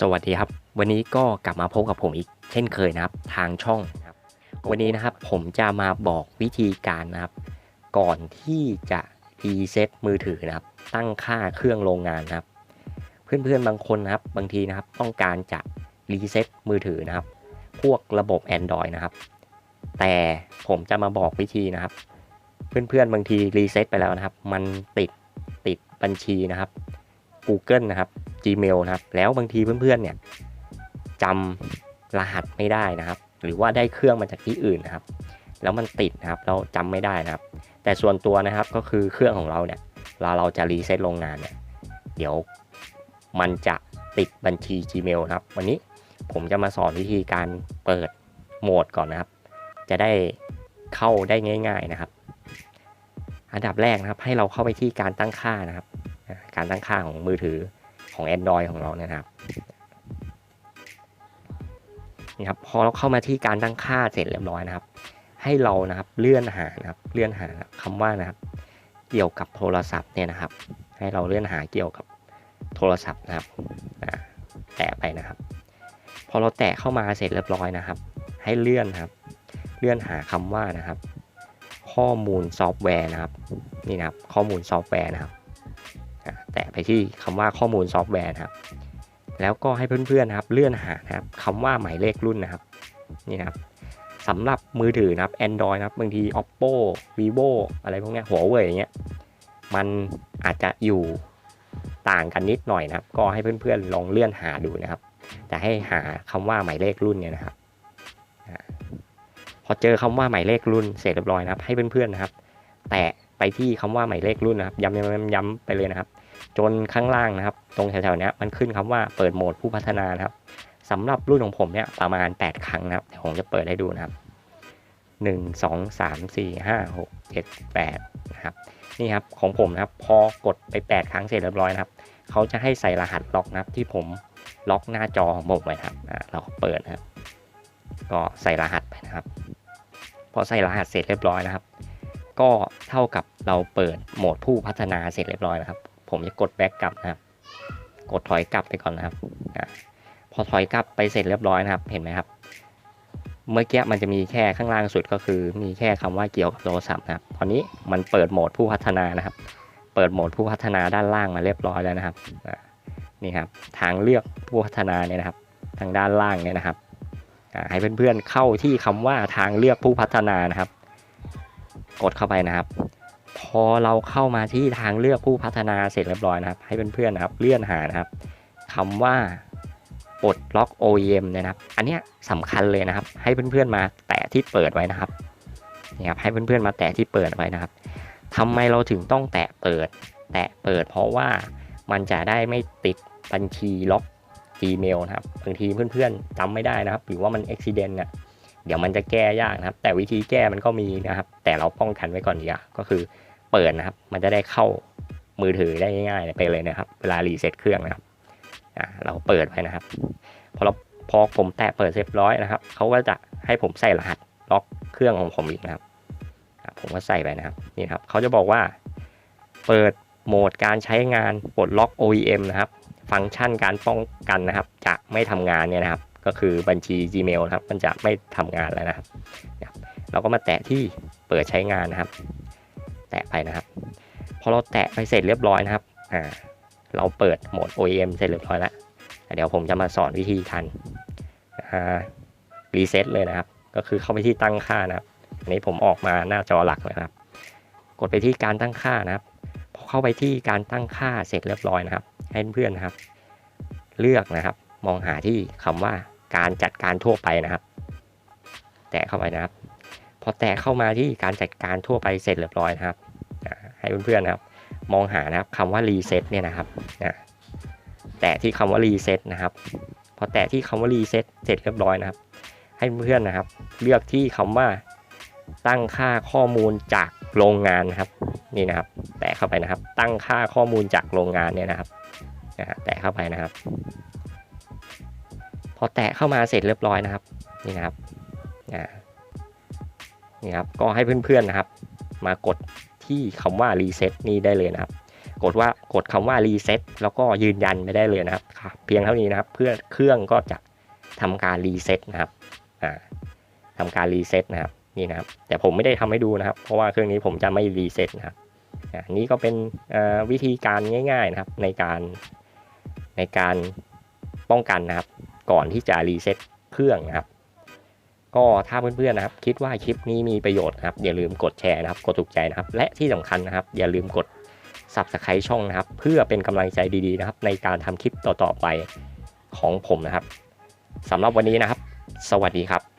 สวัสดีครับ วันนี้ก็กลับมาพบกับผมอีกเช่นเคยนะครับทางช่องครับวันนี้นะครับผมจะมาบอกวิธีการนะครับ ก่อนที่จะรีเซ็ตมือถือนะครับ ตั้งค่าเครื่องโรงงานนะครับ เพื่อนๆบางคนนะครับบางทีนะครับต้องการจะรีเซ็ตมือถือนะครับ พวกระบบ Android นะครับ แต่ผมจะมาบอกวิธีนะครับ เพื่อนๆบางทีรีเซ็ตไปแล้วนะครับ มันติดติดบัญชีนะครับ Google นะครับ Gmail นะครับ แล้วบางทีเพื่อนๆเนี่ยจำรหัสไม่ได้นะครับ หรือว่าได้เครื่องมาจากที่อื่นนะครับ แล้วมันติดนะครับเราจำไม่ได้นะครับ แต่ส่วนตัวนะครับก็คือเครื่องของเราเนี่ยเวลาเราจะรีเซ็ตโรงงานเนี่ยเดี๋ยวมันจะติดบัญชี Gmail นะครับ วันนี้ผมจะมาสอนวิธีการเปิดโหมดก่อนนะครับ จะได้เข้าได้ง่าย ๆนะครับ อันดับแรกนะครับให้เราเข้าไปที่การตั้งค่านะครับ การตั้งค่าของมือถือ ของ Android ของเรานะครับนี่ครับพอเราเข้ามาที่การตั้งค่าเสร็จเรียบร้อยนะครับ ให้เรานะครับเลื่อนหานะครับเลื่อนหาคำว่านะครับ เกี่ยวกับโทรศัพท์เนี่ยนะครับ ให้เราเลื่อนหาเกี่ยวกับโทรศัพท์นะครับแตะไปนะครับ พอเราแตะเข้ามาเสร็จเรียบร้อยนะครับ ให้เลื่อนครับ เลื่อนหาคำว่านะครับ ข้อมูลซอฟต์แวร์นะครับนี่นะครับ ข้อมูลซอฟต์แวร์นะครับ ไปที่คำว่าข้อมูลซอฟต์แวร์ครับ แล้วก็ให้เพื่อนๆนครับเลื่อนหานะครับคำว่าหมายเลขรุ่นนะครับนี่นะครับสำหรับมือถือนะครับ Android นะครับบางที Oppo Vivo อะไรพวกนี้หัวเว่ยอย่างเงี้ยมันอาจจะอยู่ต่างกันนิดหน่อยนะครับ ก็ให้เพื่อนๆลองเลื่อนหาดูนะครับ แต่ให้หาคำว่าหมายเลขรุ่นเนี่ยนะครับพอเจอคำว่าหมายเลขรุ่นเสร็จเรียบร้อยนะครับ ให้เพื่อนๆนะครับ แตะไปที่คำว่าหมายเลขรุ่นนะครับย้ำย้ำๆไปเลยนะครับ จนข้างล่างนะครับ ตรงแถวๆนี้มันขึ้นคำว่าเปิดโหมดผู้พัฒนานะครับสำหรับรุ่นของผมเนี่ยประมาณ 8 ครั้งนะครับผมจะเปิดให้ดูนะครับ 1 2 3 4 5 6 7 8นะครับนี่ครับของผมนะครับพอกดไป 8 ครั้งเสร็จเรียบร้อยนะครับเขาจะให้ใส่รหัสล็อกนะครับ ที่ผมล็อกหน้าจอของผมไว้ครับเราเปิดนะครับ ก็ใส่รหัสไปนะครับ พอใส่รหัสเสร็จเรียบร้อยนะครับ ก็เท่ากับเราเปิดโหมดผู้พัฒนาเสร็จเรียบร้อยนะครับ ผมจะกดแบ็กกลับนะครับ กดถอยกลับไปก่อนนะครับพอถอยกลับไปเสร็จเรียบร้อยนะครับ เห็นไหมครับ เมื่อกี้มันจะมีแค่ข้างล่างสุดก็คือมีแค่คำว่าเกี่ยวกับโทรศัพท์นะครับ ตอนนี้มันเปิดโหมดผู้พัฒนานะครับ เปิดโหมดผู้พัฒนาด้านล่างมาเรียบร้อยแล้วนะครับ นี่ครับ ทางเลือกผู้พัฒนาเนี่ยนะครับ ทางด้านล่างเนี่ยนะครับให้เพื่อนๆเข้าที่คำว่าทางเลือกผู้พัฒนานะครับ กดเข้าไปนะครับ อเราเข้ามาที่ทางเลือกผู้พัฒนาเสร็จเรียบร้อยนะครับ ให้เพื่อนๆนะครับเลื่อนหานะครับคำว่าปลดล็อก OEM นะครับ อันนี้สำคัญเลยนะครับ ให้เพื่อนๆมาแตะที่เปิดไว้นะครับนี่ครับให้เพื่อนๆมาแตะที่เปิดไว้นะครับทำไมเราถึงต้องแตะเปิด แตะเปิดเพราะว่ามันจะได้ไม่ติดบัญชีล็อก Gmail นะครับบางทีเพื่อนๆจำไม่ได้นะครับ หรือว่ามันอุบิเหตุเนี่ยเดี๋ยวมันจะแก้ยากนะครับ แต่วิธีแก้มันก็มีนะครับ แต่เราป้องกันไว้ก่อนดีกว่าก็คือ เปิดนะครับ มันจะได้เข้ามือถือได้ง่ายๆไปเลยนะครับ เวลารีเซ็ตเครื่องนะครับอ่าเราเปิดไปนะครับ พอเราพอผมแตะเปิดเรียบร้อยนะครับเขาก็จะให้ผมใส่รหัสล็อกเครื่องของผมอีกนะครับ ผมก็ใส่ไปนะครับนี่ครับเขาจะบอกว่า เปิดโหมดการใช้งานปลดล็อก OEM นะครับ ฟังก์ชันการป้องกันนะครับ จะไม่ทำงานเนี่ยนะครับ ก็คือบัญชี Gmail นะครับ มันจะไม่ทำงานแล้วนะครับ เราก็มาแตะที่เปิดใช้งานนะครับ นะครับ พอเราแตะไปเสร็จเรียบร้อยนะครับ อ่า เราเปิดโหมด OEM เสร็จเรียบร้อยแล้ว เดี๋ยวผมจะมาสอนวิธีการรีเซ็ตเลยนะครับ ก็คือเข้าไปที่ตั้งค่านะครับ อันนี้ผมออกมาหน้าจอหลักเลยครับ กดไปที่การตั้งค่านะครับ พอเข้าไปที่การตั้งค่าเสร็จเรียบร้อยนะครับ ให้เพื่อนนะครับ เลือกนะครับ มองหาที่คำว่าการจัดการทั่วไปนะครับ แตะเข้าไปนะครับ พอแตะเข้ามาที่การจัดการทั่วไปเสร็จเรียบร้อยนะครับ ให้เพื่อนๆนะครับ มองหานะครับคำว่ารีเซ็ตเนี่ยนะครับแตะที่คำว่ารีเซ็ตนะครับพอแตะที่คำว่ารีเซ็ตเสร็จเรียบร้อยนะครับ ให้เพื่อนนะครับ เลือกที่คำว่าตั้งค่าข้อมูลจากโรงงานนะครับนี่นะครับ แตะเข้าไปนะครับ ตั้งค่าข้อมูลจากโรงงานเนี่ยนะครับนะแตะเข้าไปนะครับ พอแตะเข้ามาเสร็จเรียบร้อยนะครับนี่นะครับนี่ครับก็ให้เพื่อนๆนะครับ มากดที่คำว่ารีเซ็ตนี่ได้เลยนะครับ กดว่ากดคำว่ารีเซ็ตแล้วก็ยืนยันไม่ได้เลยนะครับ เพียงเท่านี้นะครับ เพื่อเครื่องก็จะทำการรีเซ็ตนะครับอ่าทำการรีเซ็ตนะครับนี่นะครับ แต่ผมไม่ได้ทำให้ดูนะครับ เพราะว่าเครื่องนี้ผมจะไม่รีเซ็ตนะครับนี่ก็เป็นวิธีการง่าย ๆนะครับในการในการป้องกันนะครับ ก่อนที่จะรีเซ็ตเครื่องนะครับ ก็ถ้าเพื่อนๆนะครับ คิดว่าคลิปนี้มีประโยชน์นะครับอย่าลืมกดแชร์นะครับ กดถูกใจนะครับ และที่สำคัญนะครับ อย่าลืมกด Subscribe ช่องนะครับ เพื่อเป็นกำลังใจดีๆนะครับ ในการทำคลิปต่อๆไปของผมนะครับสำหรับวันนี้นะครับ สวัสดีครับ